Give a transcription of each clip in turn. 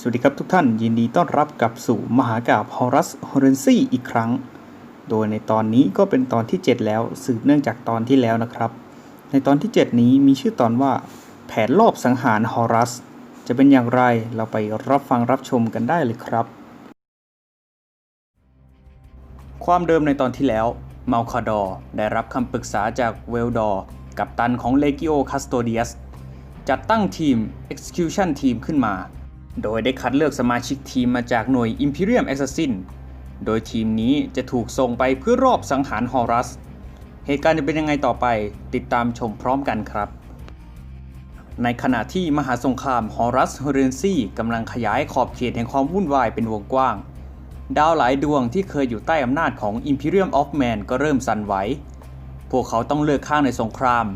สวัสดีครับทุกท่านยินดีต้อนรับกลับสู่มหากาพฮอรัสฮอรเรนซี่อีกครั้ง โดยในตอนนี้ก็เป็นตอนที่ 7 แล้วสืบเนื่องจากตอนที่แล้วนะครับ ในตอนที่ 7 นี้มีชื่อตอนว่า แผนรอบสังหารฮอรัส จะเป็นอย่างไรเราไปรับฟังรับชมกันได้เลยครับ ความเดิมในตอนที่แล้วมาลคาดอได้รับคำปรึกษาจากเวลดอร์กับตันของเลกิโอคาสโตเดียสจัดตั้งทีม Execution Team ขึ้นมา โดยได้คัดเลือกสมาชิกทีมมาจากหน่วย Imperium Assassin โดยทีมนี้จะถูกส่งไปเพื่อรอบสังหารฮอรัส เหตุการณ์จะเป็นยังไงต่อไปติดตามชมพร้อมกันครับ ในขณะที่มหาสงครามฮอรัสเฮเรนซี่กำลังขยายขอบเขตแห่งความวุ่นวายเป็นวงกว้าง ดาวหลายดวงที่เคยอยู่ใต้อำนาจของ Imperium of Man ก็เริ่มสั่นไหว พวกเขาต้องเลือกข้างในสงคราม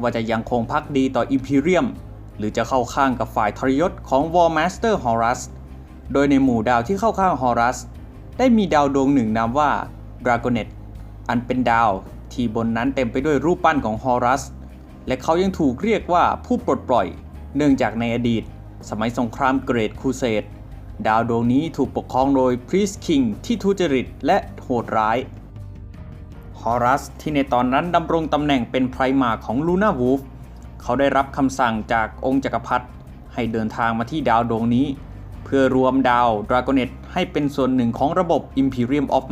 ว่าจะยังคงพักดีต่อ Imperium หรือจะเข้าข้างกับฝ่ายทรยศของ War Master Horus โดยในหมู่ดาวที่เข้าข้าง Horus ได้มีดาวดวงหนึ่งนามว่า Dragonet อันเป็นดาวที่บนนั้นเต็มไปด้วยรูปปั้นของ Horus และเขายังถูกเรียกว่าผู้ปลดปล่อย เนื่องจากในอดีต สมัยสงครามเกรดคูเซดดาวดวงนี้ถูกปกครองโดย Priest King ที่ทุจริตและโหดร้ายฮอรัสที่ในตอนนั้นดำรงตำแหน่งเป็นไพรมาของลูน่าวูฟ เขาได้รับคำสั่งจากองค์จักรพรรดิให้เดินทางมาที่ดาวดวงนี้ เพื่อรวมดาวดราโกเนตให้เป็นส่วนหนึ่งของระบบ Imperium of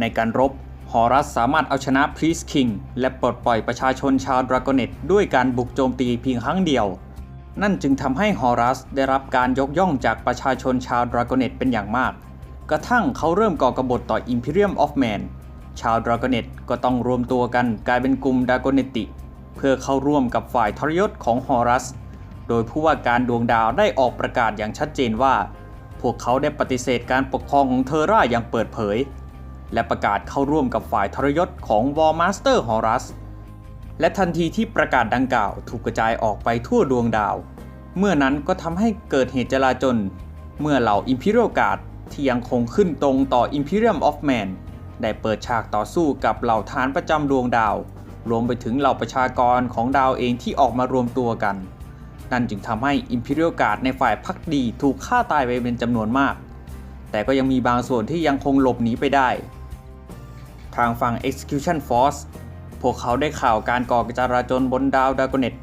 ในการรบฮอรัสสามารถเอาชนะ Priest King และปลดปล่อยประชาชนชาวดราโกเนตด้วยการบุกโจมตีเพียงครั้งเดียว นั่นจึงทำให้ฮอรัสได้รับการยกย่องจากประชาชนชาวดราโกเนตเป็นอย่างมาก กระทั่งเขาเริ่มก่อกบฏต่อ Imperium of Man ชาวดราโกเนตก็ต้องรวมตัวกันกลายเป็นกลุ่มดราโกเนติ พื่อเข้าร่วมกับฝ่ายทรยศของฮอรัส โดยผู้ว่าการดวงดาวได้ออกประกาศอย่างชัดเจนว่า พวกเขาได้ปฏิเสธการปกครองของเทอร่าอย่างเปิดเผย และประกาศเข้าร่วมกับฝ่ายทรยศของวอร์มาสเตอร์ฮอรัส และทันทีที่ประกาศดังกล่าวถูกกระจายออกไปทั่วดวงดาว เมื่อนั้นก็ทำให้เกิดเหตุจลาจลเมื่อเหล่า Imperial Guard ที่ยังคงขึ้นตรงต่อ Imperium of Man ได้เปิดฉากต่อสู้กับเหล่าฐานประจำดวงดาว รวมไปถึงเหล่าประชากรของดาวเองที่ออกมารวมตัวกัน นั่นจึงทำให้ Imperial Guard ในฝ่ายพักดีถูกฆ่าตายไปเป็นจำนวนมาก แต่ก็ยังมีบางส่วนที่ยังคงหลบหนีไปได้ ทางฝั่ง Execution Force พวกเขาได้ข่าวการก่อจราจนบนดาวดากเนต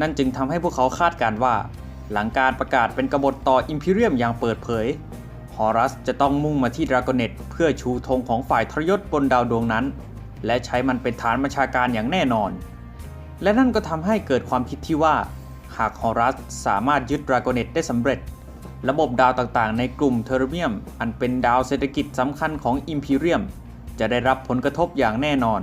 นั่นจึงทำให้พวกเขาคาดการว่า หลังการประกาศเป็นกบฏต่อ Imperium อย่างเปิดเผย ฮอรัสจะต้องมุ่งมาที่ดราโกเนตเพื่อชูธงของฝ่ายทรยศบนดาวดวงนั้น และใช้มันเป็นฐานบัญชาการอย่างแน่นอน และนั่นก็ทำให้เกิดความคิดที่ว่า หากฮอรัสสามารถยึดดราโกเนตได้สำเร็จ ระบบดาวต่างๆ ในกลุ่มเทอร์เมียม อันเป็นดาวเศรษฐกิจสำคัญของ Imperium จะได้รับผลกระทบอย่างแน่นอน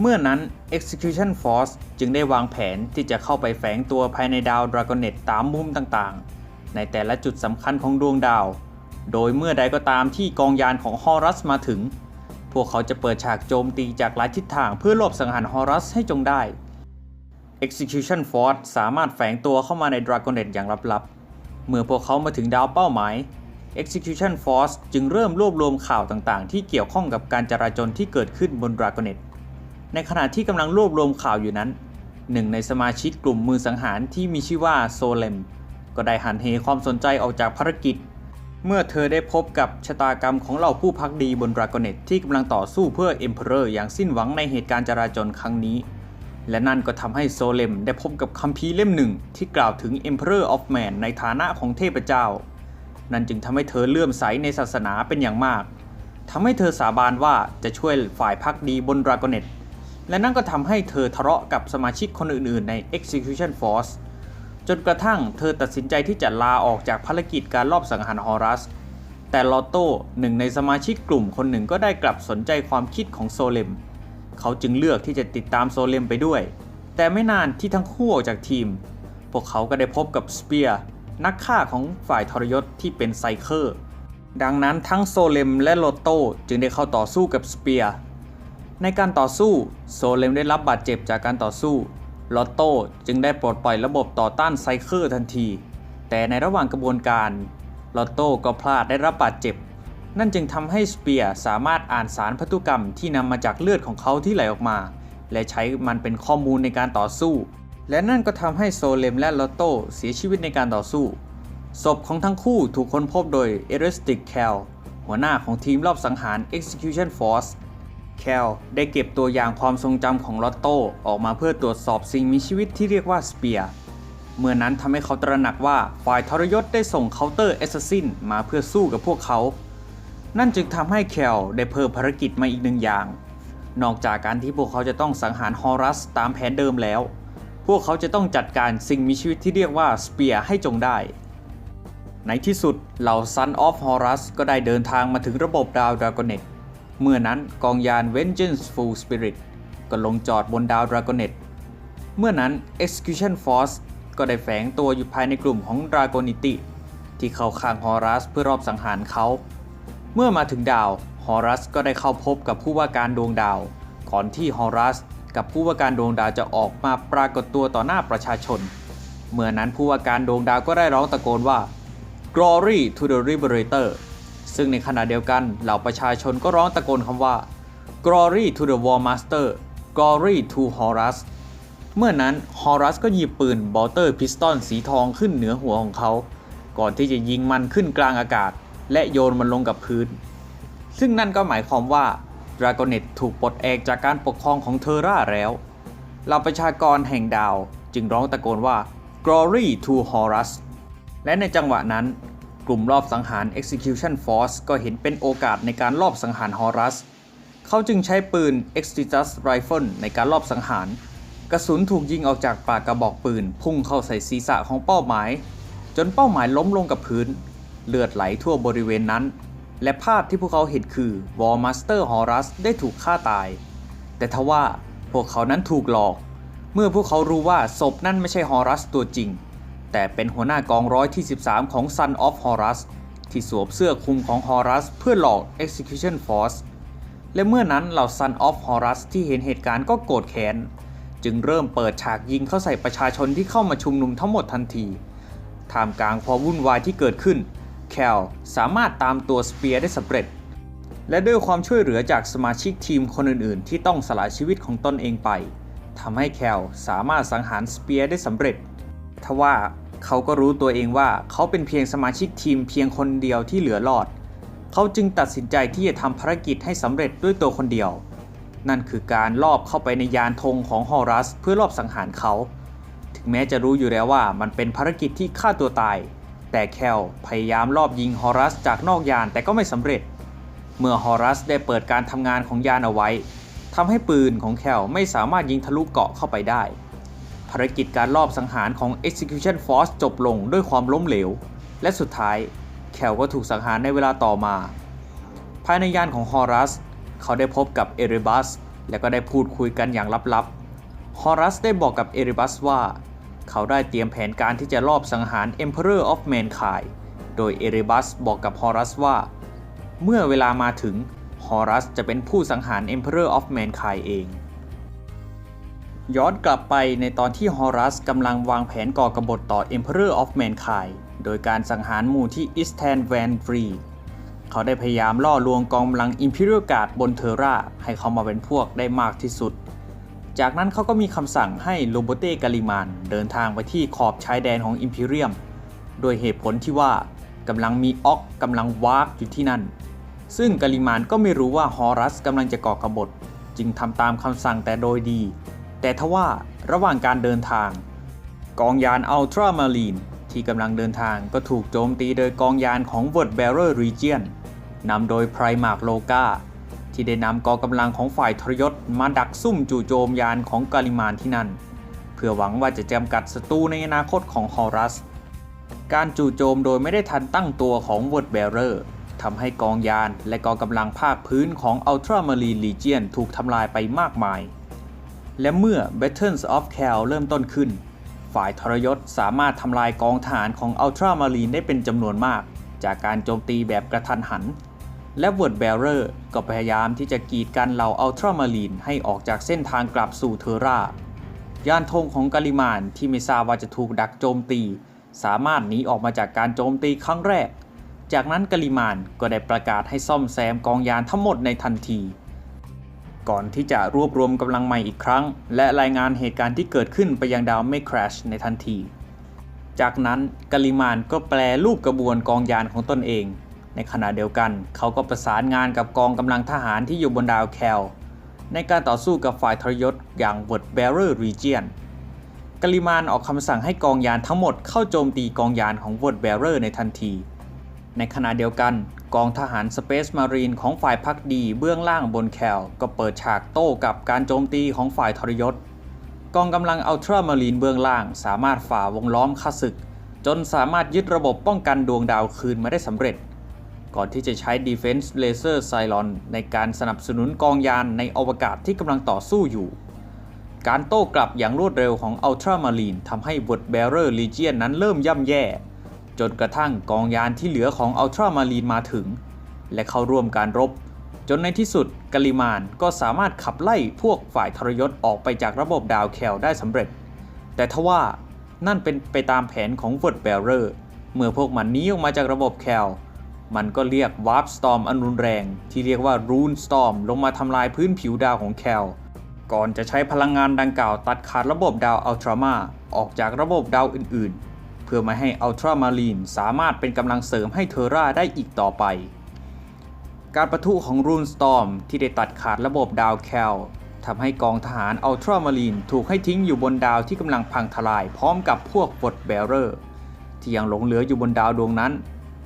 เมื่อนั้น Execution Force จึงได้วางแผนที่จะเข้าไปแฝงตัวภายในดาวดราโกเนตตามมุมต่างๆ ในแต่ละจุดสำคัญของดวงดาว โดยเมื่อใดก็ตามที่กองยานของฮอรัสมาถึง พวกเขาจะเปิดฉากโจมตีจากหลายทิศทางเพื่อลอบสังหารฮอรัสให้จงได้ Execution Force สามารถแฝงตัวเข้ามาใน Dragonet อย่างลับๆ เมื่อพวกเขามาถึงดาวเป้าหมาย Execution Force จึงเริ่มรวบรวมข่าวต่างๆ ที่เกี่ยวข้องกับการจราจรที่เกิดขึ้นบน Dragonet ในขณะที่กำลังรวบรวมข่าวอยู่นั้น หนึ่งในสมาชิกกลุ่มมือสังหารที่มีชื่อว่าโซเลมก็ได้หันเหความสนใจออกจากภารกิจ เมื่อเธอได้พบกับชะตากรรมของเหล่าผู้พักดีบนดราโกเนตที่กำลังต่อสู้เพื่อ Emperor อร์อย่างสิ้นหวังในเหตุการณ์จราจรครั้งนี้ และนั่นก็ทำให้โซเลมได้พบกับคัมภีร์เล่มหนึ่งที่กล่าวถึง Emperor of Man ในฐานะของเทพเจ้า นั่นจึงทำให้เธอเลื่อมใสในศาสนาเป็นอย่างมากทำให้เธอสาบานว่าจะช่วยฝ่ายพักดีบนดราโกเนตและนั่นก็ทำให้เธอทะเลาะกับสมาชิกคนอื่นๆใน Execution Force จนกระทั่งเธอตัดสินใจที่จะลาออกจากภารกิจการลอบสังหารฮอรัส แต่ลอตโต้หนึ่งในสมาชิกกลุ่มคนหนึ่งก็ได้กลับสนใจความคิดของโซเลม เขาจึงเลือกที่จะติดตามโซเลมไปด้วย แต่ไม่นานที่ทั้งคู่ออกจากทีม พวกเขาก็ได้พบกับสเปียร์นักฆ่าของฝ่ายทรยศที่เป็นไซเคอร์ ดังนั้นทั้งโซเลมและโลโต้จึงได้เข้าต่อสู้กับสเปียร์ ในการต่อสู้โซเลมได้รับบาดเจ็บจากการต่อสู้ ลอตโต้จึงได้ปลดปล่อยระบบต่อต้านไซเคอร์ทันที แต่ในระหว่างกระบวนการลอตโต้ก็พลาดได้รับบาดเจ็บ นั่นจึงทำให้สเปียร์สามารถอ่านสารพันธุกรรมที่นำมาจากเลือดของเขาที่ไหลออกมา และใช้มันเป็นข้อมูลในการต่อสู้ และนั่นก็ทำให้โซเลมและลอตโต้เสียชีวิตในการต่อสู้ ศพของทั้งคู่ถูกค้นพบโดยเอริสติกแคลหัวหน้าของทีมรอบสังหาร Execution Force คลได้เก็บตัวอย่างความทรงจำของลอตโต้ออกมาเพื่อตรวจสอบสิ่งมีชีวิตที่เรียกว่าสเปียร์เมื่อนั้นทำให้เขาตระหนักว่าฝ่ายทรยศได้ส่งเคาน์เตอร์แอสซัสซินมาเพื่อสู้กับพวกเขา นั่นจึงทำให้แคลได้เพิ่มภารกิจมาอีกหนึ่งอย่าง นอกจากการที่พวกเขาจะต้องสังหารฮอรัสตามแผนเดิมแล้ว พวกเขาจะต้องจัดการสิ่งมีชีวิตที่เรียกว่าสเปียร์ให้จงได้ ในที่สุดเหล่า Son of Horus ก็ได้เดินทางมาถึงระบบดาวดรา g ก n เนต เมื่อนั้นกองยาน Vengeful Spirit ก็ลงจอดบนดาวดรา g ก n เนตเมื่อนั้น Execution Force ก็ได้แฝงตัวอยู่ภายในกลุ่มของ Dragonity ที่เข้าข้าง Horus เพื่อรอบสังหารเขา เมื่อมาถึงดาว Horus ก็ได้เข้าพบกับผู้ว่าการดวงดาว ก่อนที่ Horus กับผู้ว่าการดวงดาวจะออกมาปรากฏตัวต่อหน้าประชาชน เมื่อนั้นผู้ว่าการดวงดาวก็ได้ร้องตะโกนว่า Glory to the Liberator ซึ่งในขณะเดียวกันเหล่าประชาชนก็ร้องตะโกนคำว่า Glory to the War Master Glory to Horus เมื่อนั้นฮอรัสก็หยิบปืนบอลเตอร์พิสตอนสีทองขึ้นเหนือหัวของเขา ก่อนที่จะยิงมันขึ้นกลางอากาศ และโยนมันลงกับพื้น ซึ่งนั่นก็หมายความว่าดรา g ก n เนตถูกปลดแอกจากการปกครองของเทอร่าแล้วเหล่าประชากรแห่งดาวจึงร้องตะโกนว่า Glory to Horus และในจังหวะนั้น กลุ่มรอบสังหาร Execution Force ก็เห็นเป็นโอกาสในการลอบสังหารฮอรัส เขาจึงใช้ปืน Extitus Rifle ในการลอบสังหาร กระสุนถูกยิงออกจากปากกระบอกปืน พุ่งเข้าใส่ศีรษะของเป้าหมาย จนเป้าหมายล้มลงกับพื้น เลือดไหลทั่วบริเวณนั้น และภาพที่พวกเขาเห็นคือ War Master Horus ได้ถูกฆ่าตาย แต่ทว่าพวกเขานั้นถูกหลอก เมื่อพวกเขารู้ว่าศพนั่นไม่ใช่ฮอรัสตัวจริง แต่เป็นหัวหน้ากองร้อยที่ 13 ของ Son of Horus ที่สวมเสื้อคลุมของ Horus เพื่อหลอก Execution Force และเมื่อนั้นเหล่า Son of Horus ที่เห็นเหตุการณ์ก็โกรธแค้น จึงเริ่มเปิดฉากยิงเข้าใส่ประชาชนที่เข้ามาชุมนุมทั้งหมดทันทีท่ามกลางความวุ่นวายที่เกิดขึ้น แคลสามารถตามตัวสเปียร์ได้สำเร็จ และด้วยความช่วยเหลือจากสมาชิกทีมคนอื่นๆ ที่ต้องสละชีวิตของตนเองไปทำให้แคลสามารถสังหารสเปียร์ได้สำเร็จ ทว่า เขาก็รู้ตัวเองว่าเขาเป็นเพียงสมาชิกทีมเพียงคนเดียวที่เหลือรอด เขาจึงตัดสินใจที่จะทำภารกิจให้สำเร็จด้วยตัวคนเดียว นั่นคือการลอบเข้าไปในยานธงของฮอรัส เพื่อลอบสังหารเขา ถึงแม้จะรู้อยู่แล้วว่ามันเป็นภารกิจที่ฆ่าตัวตาย แต่แคลพยายามลอบยิงฮอรัสจากนอกยานแต่ก็ไม่สำเร็จ เมื่อฮอรัสได้เปิดการทำงานของยานเอาไว้ทำให้ปืนของแคลไม่สามารถยิงทะลุเกาะเข้าไปได้ ภารกิจการลอบสังหารของ Execution Force จบลงด้วยความล้มเหลว และสุดท้ายแคลก็ถูกสังหารในเวลาต่อมา ภายในยานของฮอรัส เขาได้พบกับเอริบัสและก็ได้พูดคุยกันอย่างลับๆ ฮอรัสได้บอกกับเอริบัสว่า เขาได้เตรียมแผนการที่จะลอบสังหาร Emperor of Mankind โดยเอริบัสบอกกับฮอรัสว่า เมื่อเวลามาถึง ฮอรัสจะเป็นผู้สังหาร Emperor of Mankind เอง ย้อนกลับไปในตอนที่ฮอรัสกำลังวางแผนก่อกบฏต่อ Emperor of Mankind โดยการสังหารหมู่ที่ Eastern Van f r e e เขาได้พยายามล่อลวงกองกำลัง Imperial Guard บนเทอร่าให้เขามาเป็นพวกได้มากที่สุด จากนั้นเขาก็มีคำสั่งให้โรโบเต้กาลิมานเดินทางไปที่ขอบชายแดนของ Imperium โดยเหตุผลที่ว่ากำลังมีออกกำลังวากอยู่ที่นั่น ซึ่งกาลิมานก็ไม่รู้ว่าฮอรัสกำลังจะก่อกบฏ จึงทำตามคำสั่งแต่โดยดี แต่ทว่าระหว่างการเดินทาง กองยานอัลตรามารีนที่กำลังเดินทางก็ถูกโจมตีโดยกองยานของ w o r d Bearer Region นำโดยไพรมาร์กโลกาที่ได้นำกองกำลังของฝ่ายทรยศมาดักซุ่มจู่โจมยานของกาลิมานที่นั่น เพื่อหวังว่าจะจำกัดศัตรูในอนาคตของฮอรัส การจู่โจมโดยไม่ได้ทันตั้งตัวของ w o r d Bearer ทำให้กองยานและกองกำลังภาคพื้นของ Ultramarine Legion ถูกทำลายไปมากมาย และเมื่อ Battles of Cal เริ่มต้นขึ้น ฝ่ายทรยศสามารถทำลายกองทหารของ Ultramarine ได้เป็นจำนวนมาก จากการโจมตีแบบกระทันหัน และ Word Bearer ก็พยายามที่จะกีดกันเหล่า Ultramarine ให้ออกจากเส้นทางกลับสู่เทอร่ายานธงของกาลิมานที่ไม่ทราบว่าจะถูกดักโจมตี สามารถหนีออกมาจากการโจมตีครั้งแรก จากนั้นกาลิมานก็ได้ประกาศให้ซ่อมแซมกองยานทั้งหมดในทันที ก่อนที่จะรวบรวมกำลังใหม่อีกครั้ง และรายงานเหตุการณ์ที่เกิดขึ้นไปยังดาวเมคคราชในทันที จากนั้นกาลิมานก็แปลรูปกระบวนกองยานของตนเอง ในขณะเดียวกัน เขาก็ประสานงานกับกองกำลังทหารที่อยู่บนดาวแคล ในการต่อสู้กับฝ่ายทรยศอย่าง w o r d Bearer Region กาลิมานออกคำสั่งให้กองยานทั้งหมดเข้าโจมตีกองยานของ w o r d Bearer ในทันที ในขณะเดียวกัน กองทหาร Space Marine ของฝ่ายพักดีเบื้องล่างบนแคลก็เปิดฉากโต้กับการโจมตีของฝ่ายทรยศ กองกำลังอัลตรามารีนเบื้องล่างสามารถฝ่าวงล้อมข้าศึก จนสามารถยึดระบบป้องกันดวงดาวคืนมาได้สำเร็จ ก่อนที่จะใช้ Defense Laser Cylon ในการสนับสนุนกองยานในอวกาศที่กำลังต่อสู้อยู่ การโต้กลับอย่างรวดเร็วของ Ultra Marine ทำให้ w o r d Bearer Legion นั้นเริ่มย่ำแย่ จนกระทั่งกองยานที่เหลือของ Ultra Marine มาถึง และเข้าร่วมการรบ จนในที่สุดกาลิมานก็สามารถขับไล่พวกฝ่ายทรยศออกไปจากระบบดาวแคลได้สำเร็จ แต่ทว่านั่นเป็นไปตามแผนของ w o r d Bearer เมื่อพวกมันนี้ออกมาจากระบบแคลมันก็เรียก Warp Storm อันรุนแรง ที่เรียกว่า Rune Storm ลงมาทำลายพื้นผิวดาวของแคลก่อนจะใช้พลังงานดังกล่าวตัดขาดระบบดาวอัลตรามาออกจากระบบดาวอื่นๆ เพื่อไม่ให้อัลตรามารีนสามารถเป็นกำลังเสริมให้เทอร่าได้อีกต่อไป การประทุของรูนสตอมที่ได้ตัดขาดระบบดาวแคลทำให้กองทหารอัลตรามารีนถูกให้ทิ้งอยู่บนดาวที่กำลังพังทลายพร้อมกับพวกบดแบเรอร์ที่ยังหลงเหลืออยู่บนดาวดวงนั้น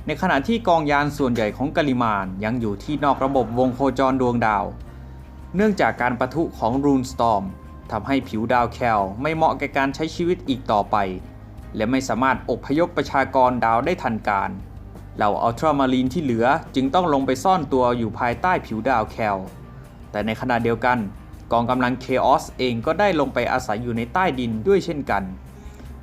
ในขณะที่กองยานส่วนใหญ่ของกาลิมานยังอยู่ที่นอกระบบวงโคจรดวงดาว เนื่องจากการประทุของรูนสตอมทำให้ผิวดาวแคลไม่เหมาะแก่การใช้ชีวิตอีกต่อไป และไม่สามารถอบพยพประชากรดาวได้ทันการเหล่าอัลตรามารีนที่เหลือจึงต้องลงไปซ่อนตัวอยู่ภายใต้ผิวดาวแคล แต่ในขณะเดียวกัน กองกำลังเคออสเองก็ได้ลงไปอาศัยอยู่ในใต้ดินด้วยเช่นกัน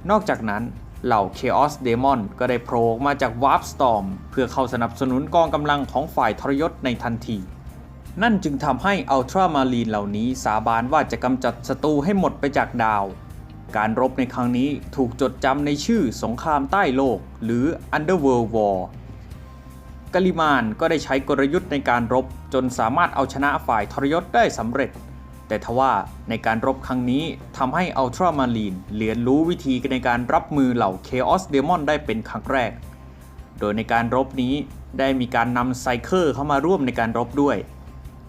นอกจากนั้นเหล่า Chaos Demon ก็ได้โผล่มาจาก Warp Storm เพื่อเข้าสนับสนุนกองกำลังของฝ่ายทรยศในทันที นั่นจึงทำให้อัลตรามารีนเหล่านี้สาบานว่าจะกำจัดศัตรูให้หมดไปจากดาว การรบในครั้งนี้ถูกจดจำในชื่อสงครามใต้โลก หรือ Underworld War กลิมานก็ได้ใช้กลยุทธ์ในการรบจนสามารถเอาชนะฝ่ายทรยศได้สำเร็จ แต่ทว่าในการรบครั้งนี้ทำให้อัลตรามารีนเรียนรู้วิธีในการรับมือเหล่า Chaos Demon ได้เป็นครั้งแรก โดยในการรบนี้ได้มีการนำไซเคอร์เข้ามาร่วมในการรบด้วย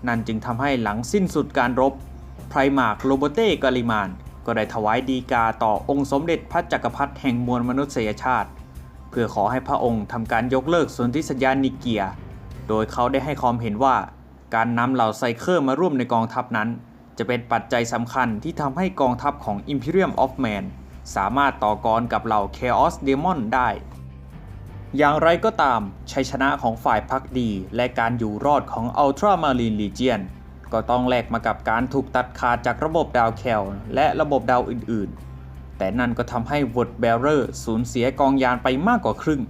นั่นจึงทำให้หลังสิ้นสุดการรบไพรมาร์กโรโบเต้กาลิมาน ก็ได้ถวายดีกาต่อองค์สมเด็จพระจักรพรรดิแห่งมวลมนุษยชาติ เพื่อขอให้พระองค์ทำการยกเลิกสนธิสัญญานิเกีย โดยเขาได้ให้ความเห็นว่า การนำเหล่าไซเคอร์มาร่วมในกองทัพนั้น จะเป็นปัจจัยสำคัญที่ทำให้กองทัพของ Imperium of Man สามารถต่อกรกับเหล่า Chaos Demon ได้ อย่างไรก็ตามชัยชนะของฝ่ายพักดี และการอยู่รอดของ Ultra Marine Legion ก็ต้องแลกมากับการถูกตัดขาดจากระบบดาวแคลและระบบดาวอื่นๆ แต่นั่นก็ทำให้ w o r d Bearer สูญเสียกองยานไปมากกว่าครึ่ง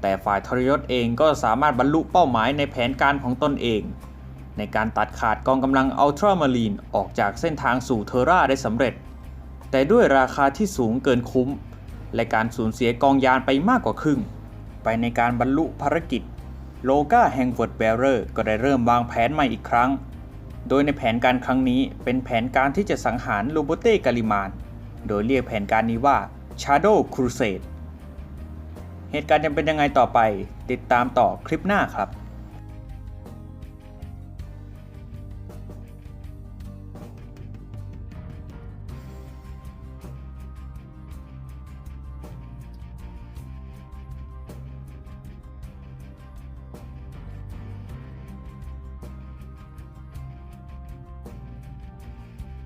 แต่ฝ่ายทรยศเองก็สามารถบรรลุเป้าหมายในแผนการของตนเอง ในการตัดขาดกองกำลัง Ultra Marine ออกจากเส้นทางสู่เทอร่าได้สำเร็จ แต่ด้วยราคาที่สูงเกินคุ้ม และการสูญเสียกองยานไปมากกว่าครึ่ง ไปในการบรรลุภารกิจ โลกาแห่ง w o r d Bearer ก็ได้เริ่มวางแผนใหม่อีกครั้ง โดยในแผนการครั้งนี้เป็นแผนการที่จะสังหารโลโบเต้กาลิมาน โดยเรียกแผนการนี้ว่า Shadow Crusade เหตุการณ์จะเป็นยังไงต่อไป ติดตามต่อคลิปหน้าครับ